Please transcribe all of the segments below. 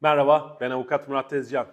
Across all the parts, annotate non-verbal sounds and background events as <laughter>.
Merhaba, ben avukat Murat Tezcan.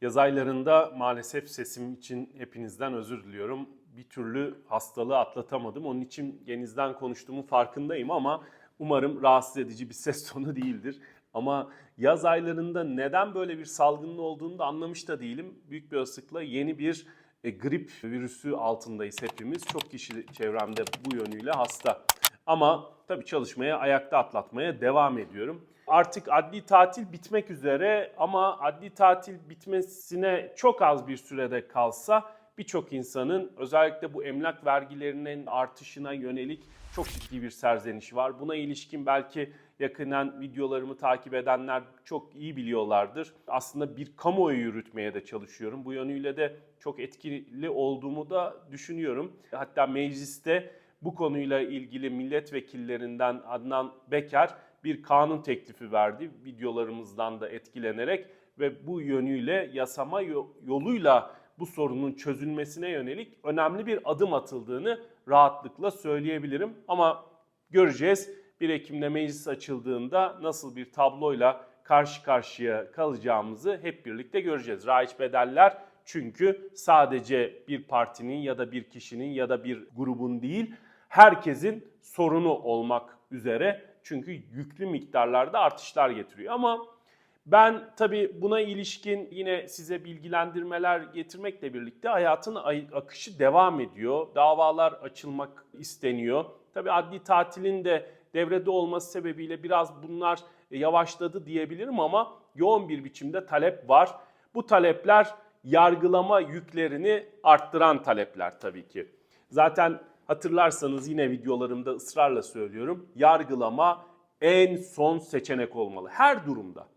Yaz aylarında maalesef sesim için hepinizden özür diliyorum. Bir türlü hastalığı atlatamadım. Onun için genizden konuştuğumun farkındayım ama umarım rahatsız edici bir ses <laughs> tonu değildir. Ama yaz aylarında neden böyle bir salgının olduğunu da anlamış da değilim. Büyük bir olasılıkla yeni bir e, grip virüsü altındayız hepimiz. Çok kişi çevremde bu yönüyle hasta. Ama tabii çalışmaya, ayakta atlatmaya devam ediyorum. Artık adli tatil bitmek üzere ama adli tatil bitmesine çok az bir sürede kalsa birçok insanın özellikle bu emlak vergilerinin artışına yönelik çok ciddi bir serzenişi var. Buna ilişkin belki yakından videolarımı takip edenler çok iyi biliyorlardır. Aslında bir kamuoyu yürütmeye de çalışıyorum. Bu yönüyle de çok etkili olduğumu da düşünüyorum. Hatta mecliste bu konuyla ilgili milletvekillerinden Adnan Beker bir kanun teklifi verdi videolarımızdan da etkilenerek ve bu yönüyle yasama yoluyla bu sorunun çözülmesine yönelik önemli bir adım atıldığını rahatlıkla söyleyebilirim. Ama göreceğiz 1 Ekim'de meclis açıldığında nasıl bir tabloyla karşı karşıya kalacağımızı hep birlikte göreceğiz. Raiç bedeller çünkü sadece bir partinin ya da bir kişinin ya da bir grubun değil herkesin sorunu olmak üzere çünkü yüklü miktarlarda artışlar getiriyor. Ama ben tabii buna ilişkin yine size bilgilendirmeler getirmekle birlikte hayatın akışı devam ediyor. Davalar açılmak isteniyor. Tabii adli tatilin de devrede olması sebebiyle biraz bunlar yavaşladı diyebilirim ama yoğun bir biçimde talep var. Bu talepler yargılama yüklerini arttıran talepler tabii ki. Zaten hatırlarsanız yine videolarımda ısrarla söylüyorum. Yargılama en son seçenek olmalı her durumda.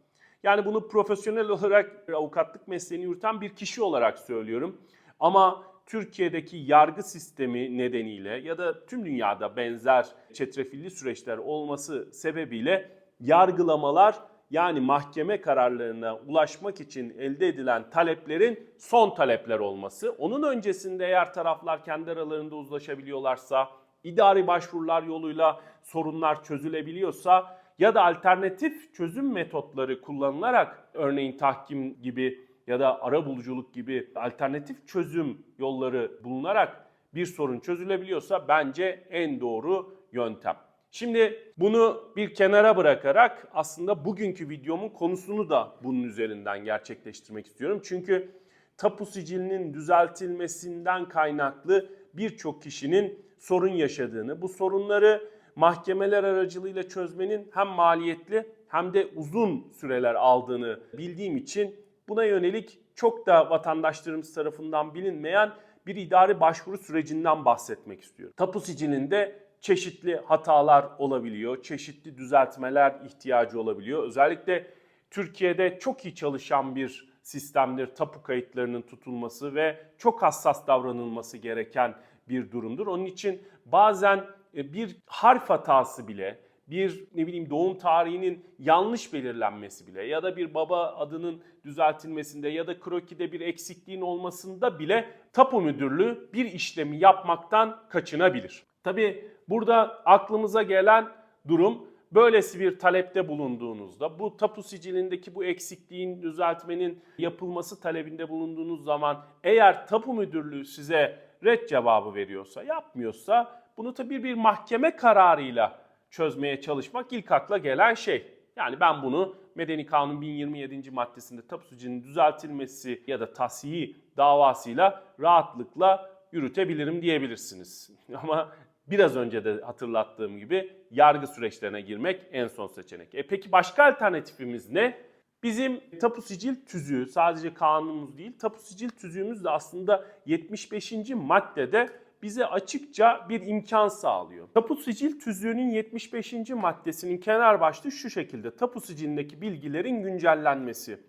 Yani bunu profesyonel olarak avukatlık mesleğini yürüten bir kişi olarak söylüyorum. Ama Türkiye'deki yargı sistemi nedeniyle ya da tüm dünyada benzer çetrefilli süreçler olması sebebiyle yargılamalar yani mahkeme kararlarına ulaşmak için elde edilen taleplerin son talepler olması. Onun öncesinde eğer taraflar kendi aralarında uzlaşabiliyorlarsa, idari başvurular yoluyla sorunlar çözülebiliyorsa ya da alternatif çözüm metotları kullanılarak örneğin tahkim gibi ya da ara buluculuk gibi alternatif çözüm yolları bulunarak bir sorun çözülebiliyorsa bence en doğru yöntem. Şimdi bunu bir kenara bırakarak aslında bugünkü videomun konusunu da bunun üzerinden gerçekleştirmek istiyorum. Çünkü tapu sicilinin düzeltilmesinden kaynaklı birçok kişinin sorun yaşadığını, bu sorunları mahkemeler aracılığıyla çözmenin hem maliyetli hem de uzun süreler aldığını bildiğim için buna yönelik çok da vatandaşlarımız tarafından bilinmeyen bir idari başvuru sürecinden bahsetmek istiyorum. Tapu sicilinde çeşitli hatalar olabiliyor, çeşitli düzeltmeler ihtiyacı olabiliyor. Özellikle Türkiye'de çok iyi çalışan bir sistemdir tapu kayıtlarının tutulması ve çok hassas davranılması gereken bir durumdur. Onun için bazen e, bir harf hatası bile, bir ne bileyim doğum tarihinin yanlış belirlenmesi bile ya da bir baba adının düzeltilmesinde ya da krokide bir eksikliğin olmasında bile tapu müdürlüğü bir işlemi yapmaktan kaçınabilir. Tabii burada aklımıza gelen durum böylesi bir talepte bulunduğunuzda bu tapu sicilindeki bu eksikliğin düzeltmenin yapılması talebinde bulunduğunuz zaman eğer tapu müdürlüğü size red cevabı veriyorsa, yapmıyorsa bunu tabii bir mahkeme kararıyla çözmeye çalışmak ilk akla gelen şey. Yani ben bunu Medeni Kanun 1027. maddesinde tapu sicilinin düzeltilmesi ya da tasihi davasıyla rahatlıkla yürütebilirim diyebilirsiniz. <laughs> Ama biraz önce de hatırlattığım gibi yargı süreçlerine girmek en son seçenek. E peki başka alternatifimiz ne? Bizim tapu sicil tüzüğü sadece kanunumuz değil, tapu sicil tüzüğümüz de aslında 75. maddede bize açıkça bir imkan sağlıyor. Tapu sicil tüzüğünün 75. maddesinin kenar başlığı şu şekilde. Tapu sicilindeki bilgilerin güncellenmesi.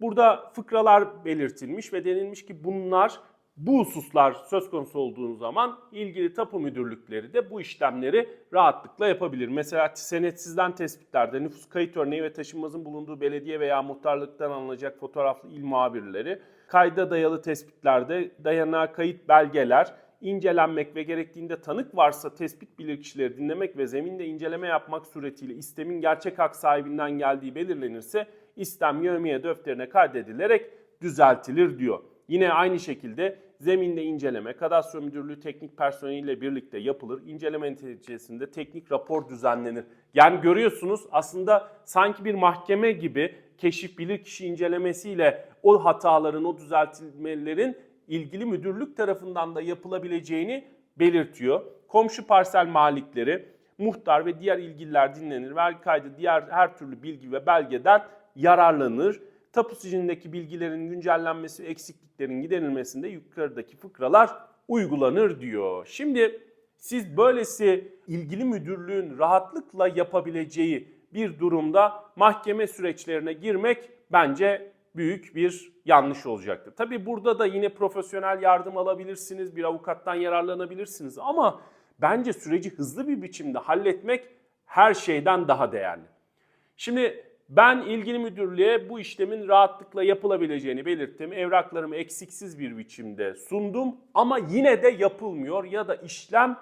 Burada fıkralar belirtilmiş ve denilmiş ki bunlar bu hususlar söz konusu olduğu zaman ilgili tapu müdürlükleri de bu işlemleri rahatlıkla yapabilir. Mesela senetsizden tespitlerde nüfus kayıt örneği ve taşınmazın bulunduğu belediye veya muhtarlıktan alınacak fotoğraflı il muhabirleri, kayda dayalı tespitlerde dayanağa kayıt belgeler, incelenmek ve gerektiğinde tanık varsa tespit bilirkişileri dinlemek ve zeminde inceleme yapmak suretiyle istemin gerçek hak sahibinden geldiği belirlenirse istem yevmiye defterine kaydedilerek düzeltilir diyor. Yine aynı şekilde zeminde inceleme, kadastro müdürlüğü teknik personeliyle birlikte yapılır. İnceleme neticesinde teknik rapor düzenlenir. Yani görüyorsunuz aslında sanki bir mahkeme gibi keşif bilirkişi incelemesiyle o hataların, o düzeltilmelerin ilgili müdürlük tarafından da yapılabileceğini belirtiyor. Komşu parsel malikleri, muhtar ve diğer ilgililer dinlenir. Vergi kaydı diğer her türlü bilgi ve belgeden yararlanır. Tapu sicilindeki bilgilerin güncellenmesi eksikliklerin giderilmesinde yukarıdaki fıkralar uygulanır diyor. Şimdi siz böylesi ilgili müdürlüğün rahatlıkla yapabileceği bir durumda mahkeme süreçlerine girmek bence büyük bir yanlış olacaktır. Tabii burada da yine profesyonel yardım alabilirsiniz, bir avukattan yararlanabilirsiniz ama bence süreci hızlı bir biçimde halletmek her şeyden daha değerli. Şimdi ben ilgili müdürlüğe bu işlemin rahatlıkla yapılabileceğini belirttim. Evraklarımı eksiksiz bir biçimde sundum ama yine de yapılmıyor ya da işlem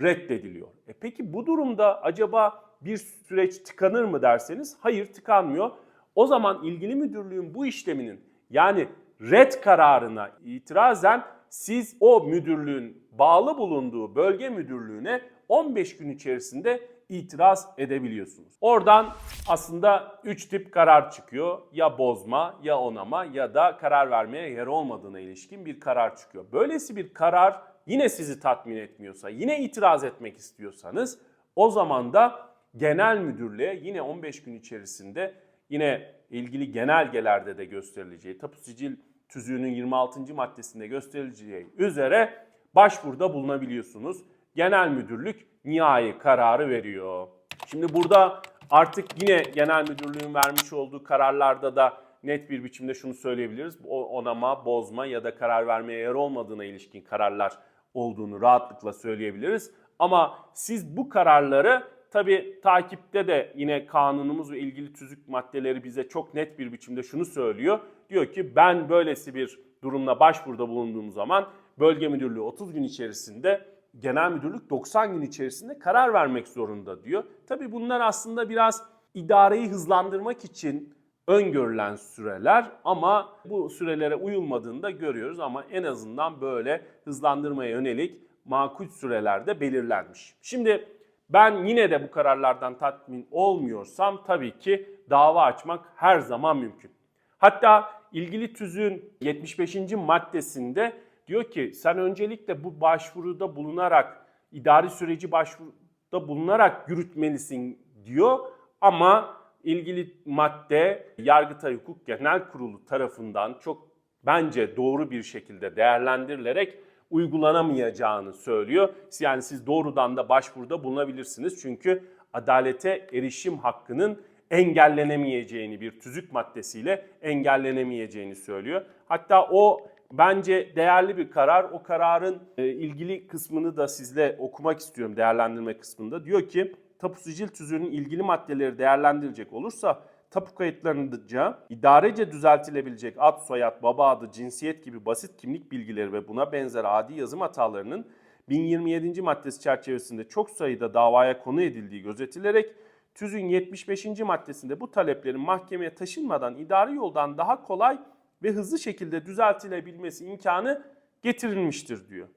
reddediliyor. E peki bu durumda acaba bir süreç tıkanır mı derseniz hayır tıkanmıyor. O zaman ilgili müdürlüğün bu işleminin yani red kararına itirazen siz o müdürlüğün bağlı bulunduğu bölge müdürlüğüne 15 gün içerisinde itiraz edebiliyorsunuz. Oradan aslında 3 tip karar çıkıyor. Ya bozma, ya onama ya da karar vermeye yer olmadığına ilişkin bir karar çıkıyor. Böylesi bir karar yine sizi tatmin etmiyorsa, yine itiraz etmek istiyorsanız o zaman da genel müdürlüğe yine 15 gün içerisinde yine ilgili genelgelerde de gösterileceği, tapu sicil tüzüğünün 26. maddesinde gösterileceği üzere başvuruda bulunabiliyorsunuz. Genel müdürlük nihai kararı veriyor. Şimdi burada artık yine genel müdürlüğün vermiş olduğu kararlarda da net bir biçimde şunu söyleyebiliriz. Onama, bozma ya da karar vermeye yer olmadığına ilişkin kararlar olduğunu rahatlıkla söyleyebiliriz. Ama siz bu kararları tabi takipte de yine kanunumuz ve ilgili tüzük maddeleri bize çok net bir biçimde şunu söylüyor. Diyor ki ben böylesi bir durumla başvuruda bulunduğum zaman bölge müdürlüğü 30 gün içerisinde genel müdürlük 90 gün içerisinde karar vermek zorunda diyor. Tabi bunlar aslında biraz idareyi hızlandırmak için öngörülen süreler ama bu sürelere uyulmadığını da görüyoruz ama en azından böyle hızlandırmaya yönelik makul sürelerde belirlenmiş. Şimdi ben yine de bu kararlardan tatmin olmuyorsam tabii ki dava açmak her zaman mümkün. Hatta ilgili tüzüğün 75. maddesinde diyor ki sen öncelikle bu başvuruda bulunarak idari süreci başvuruda bulunarak yürütmelisin diyor ama ilgili madde Yargıtay Hukuk Genel Kurulu tarafından çok bence doğru bir şekilde değerlendirilerek uygulanamayacağını söylüyor. Yani siz doğrudan da başvuruda bulunabilirsiniz. Çünkü adalete erişim hakkının engellenemeyeceğini bir tüzük maddesiyle engellenemeyeceğini söylüyor. Hatta o bence değerli bir karar. O kararın e, ilgili kısmını da sizle okumak istiyorum değerlendirme kısmında. Diyor ki tapu sicil tüzüğünün ilgili maddeleri değerlendirilecek olursa tapu kayıtlarınca idarece düzeltilebilecek ad, soyad, baba adı, cinsiyet gibi basit kimlik bilgileri ve buna benzer adi yazım hatalarının 1027. maddesi çerçevesinde çok sayıda davaya konu edildiği gözetilerek tüzüğün 75. maddesinde bu taleplerin mahkemeye taşınmadan idari yoldan daha kolay ve hızlı şekilde düzeltilebilmesi imkanı getirilmiştir diyor.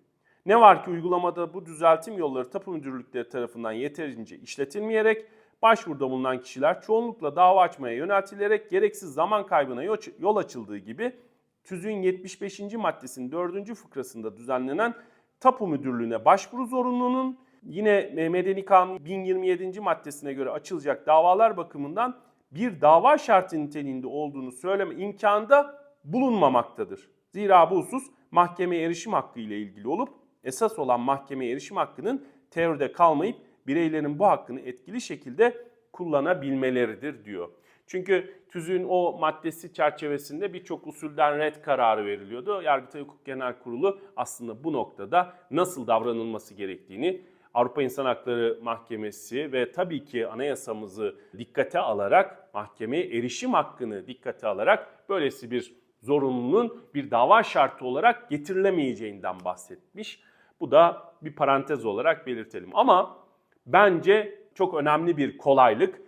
Ne var ki uygulamada bu düzeltim yolları tapu müdürlükleri tarafından yeterince işletilmeyerek başvuruda bulunan kişiler çoğunlukla dava açmaya yöneltilerek gereksiz zaman kaybına yol açıldığı gibi tüzüğün 75. maddesinin 4. fıkrasında düzenlenen tapu müdürlüğüne başvuru zorunluluğunun yine Medeni Kanun 1027. maddesine göre açılacak davalar bakımından bir dava şartı niteliğinde olduğunu söyleme imkanı da bulunmamaktadır. Zira bu husus mahkemeye erişim hakkı ile ilgili olup esas olan mahkemeye erişim hakkının teoride kalmayıp bireylerin bu hakkını etkili şekilde kullanabilmeleridir diyor. Çünkü tüzüğün o maddesi çerçevesinde birçok usulden red kararı veriliyordu. Yargıtay Hukuk Genel Kurulu aslında bu noktada nasıl davranılması gerektiğini Avrupa İnsan Hakları Mahkemesi ve tabii ki anayasamızı dikkate alarak mahkemeye erişim hakkını dikkate alarak böylesi bir zorunluluğun bir dava şartı olarak getirilemeyeceğinden bahsetmiş. Bu da bir parantez olarak belirtelim. Ama bence çok önemli bir kolaylık.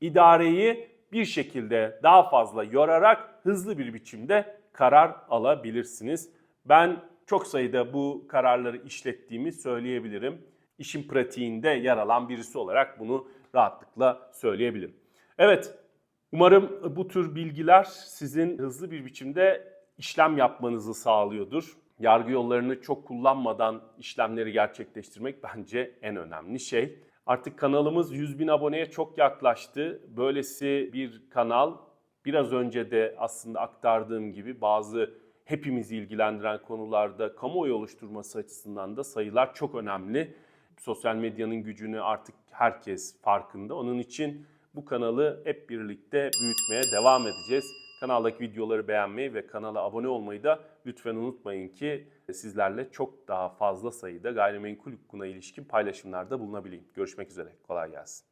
İdareyi bir şekilde daha fazla yorarak hızlı bir biçimde karar alabilirsiniz. Ben çok sayıda bu kararları işlettiğimi söyleyebilirim. İşin pratiğinde yer alan birisi olarak bunu rahatlıkla söyleyebilirim. Evet, umarım bu tür bilgiler sizin hızlı bir biçimde işlem yapmanızı sağlıyordur. Yargı yollarını çok kullanmadan işlemleri gerçekleştirmek bence en önemli şey. Artık kanalımız 100 bin aboneye çok yaklaştı. Böylesi bir kanal biraz önce de aslında aktardığım gibi bazı hepimizi ilgilendiren konularda kamuoyu oluşturması açısından da sayılar çok önemli. Sosyal medyanın gücünü artık herkes farkında. Onun için bu kanalı hep birlikte büyütmeye devam edeceğiz. Kanaldaki videoları beğenmeyi ve kanala abone olmayı da lütfen unutmayın ki sizlerle çok daha fazla sayıda gayrimenkul hukukuna ilişkin paylaşımlarda bulunabileyim. Görüşmek üzere. Kolay gelsin.